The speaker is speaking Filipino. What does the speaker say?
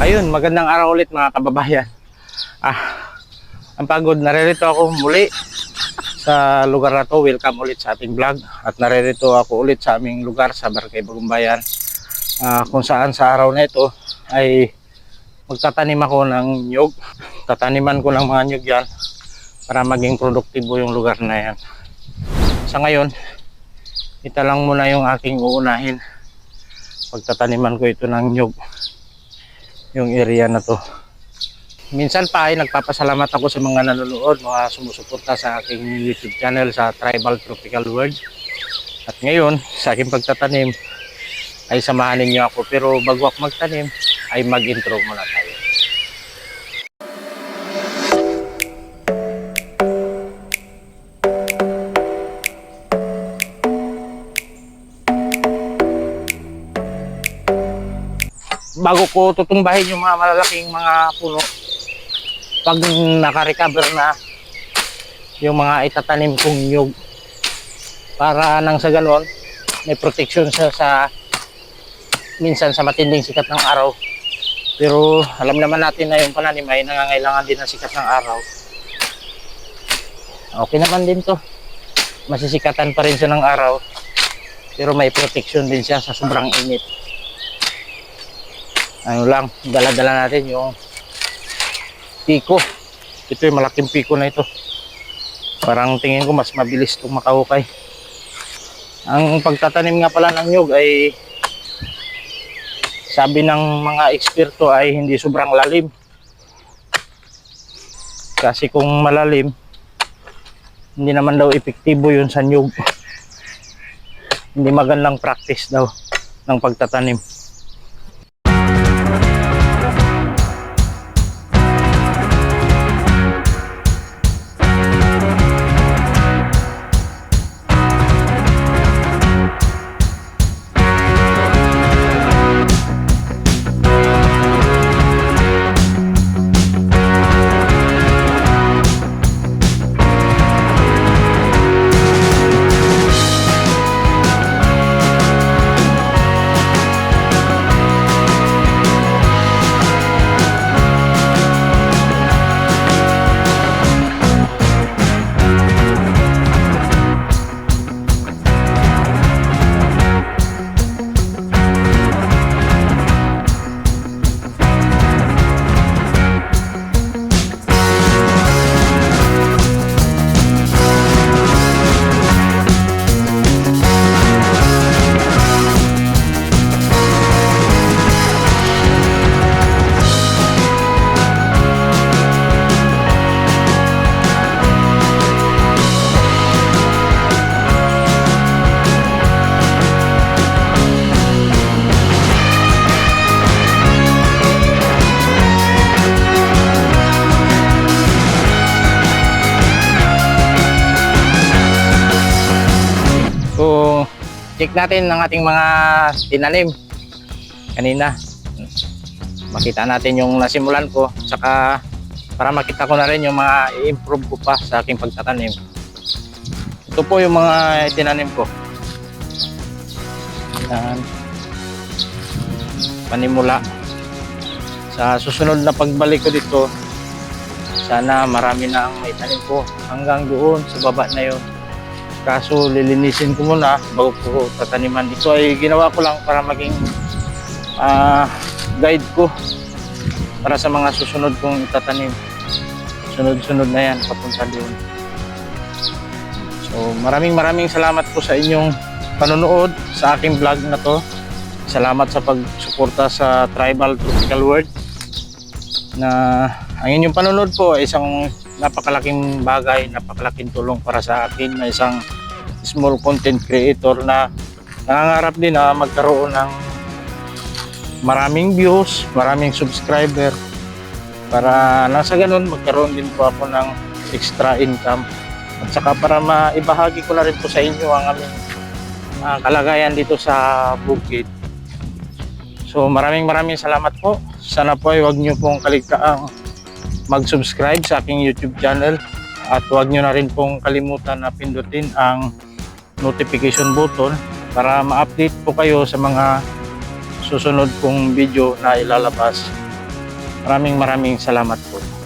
Ayun, magandang araw ulit mga kababayan. Ah, ang pagod, naririto ako muli sa lugar na to. Welcome ulit sa ating vlog. At naririto ako ulit sa aming lugar sa Barangay Bagumbayan. Ah, kung saan sa araw na ito ay magtatanim ako ng nyug. Tataniman ko ng mga nyug yan para maging produktibo yung lugar na yan. Sa ngayon, ito lang muna yung aking uunahin. Pagtataniman ko ito ng nyug yung area na to. Minsan pa ay nagpapasalamat ako sa mga nanonood, mga sumusuporta sa aking YouTube channel sa Tribal Tropical World. At ngayon, sa aking pagtatanim, ay samahan ninyo ako. Pero bago ako magtanim, ay mag-intro muna tayo. Bago ko tutumbahin yung mga malalaking mga puno pag naka-recover na yung mga itatanim kong nyug para nang sa ganon may protection siya sa minsan sa matinding sikat ng araw. Pero alam naman natin na yung pananim ay nangangailangan din ng sikat ng araw. Okay naman din to. Masisikatan pa rin siya ng araw pero may protection din siya sa sobrang init ano lang, dala-dala natin yung piko. Ito yung malaking piko na ito. Parang tingin ko mas mabilis itong makahukay. Ang pagtatanim nga pala ng nyug ay sabi ng mga eksperto ay hindi sobrang lalim. Kasi kung malalim, hindi naman daw epektibo yun sa nyug. Hindi magandang practice daw ng pagtatanim. Check natin ang ating mga tinanim kanina. Makita natin yung nasimulan ko, saka para makita ko na rin yung mga i-improve ko pa sa aking pagtatanim. Ito po yung mga tinanim ko. Yan. Panimula. Sa susunod na pagbalik ko dito, sana marami na ang may tanim ko hanggang doon sa baba na yon. Kaso lilinisin ko muna bago ko tataniman. Ito ay ginawa ko lang para maging ah, guide ko para sa mga susunod kong itatanim. Sunod-sunod na yan papunta doon. So maraming maraming salamat po sa inyong panonood sa aking vlog na to. Salamat sa pagsuporta sa Tribal Tropical World na ang inyong panonood po ay isang napakalaking bagay, napakalaking tulong para sa akin na isang small content creator na nangangarap din na magkaroon ng maraming views, maraming subscriber para nasa ganun magkaroon din po ako ng extra income at saka para maibahagi ko na rin po sa inyo ang aming ah, kalagayan dito sa bukid. So maraming maraming salamat po. Sana po ay huwag niyo pong kaligtaang mag-subscribe sa aking YouTube channel at huwag nyo na rin pong kalimutan na pindutin ang notification button para ma-update po kayo sa mga susunod kong video na ilalabas. Maraming maraming salamat po.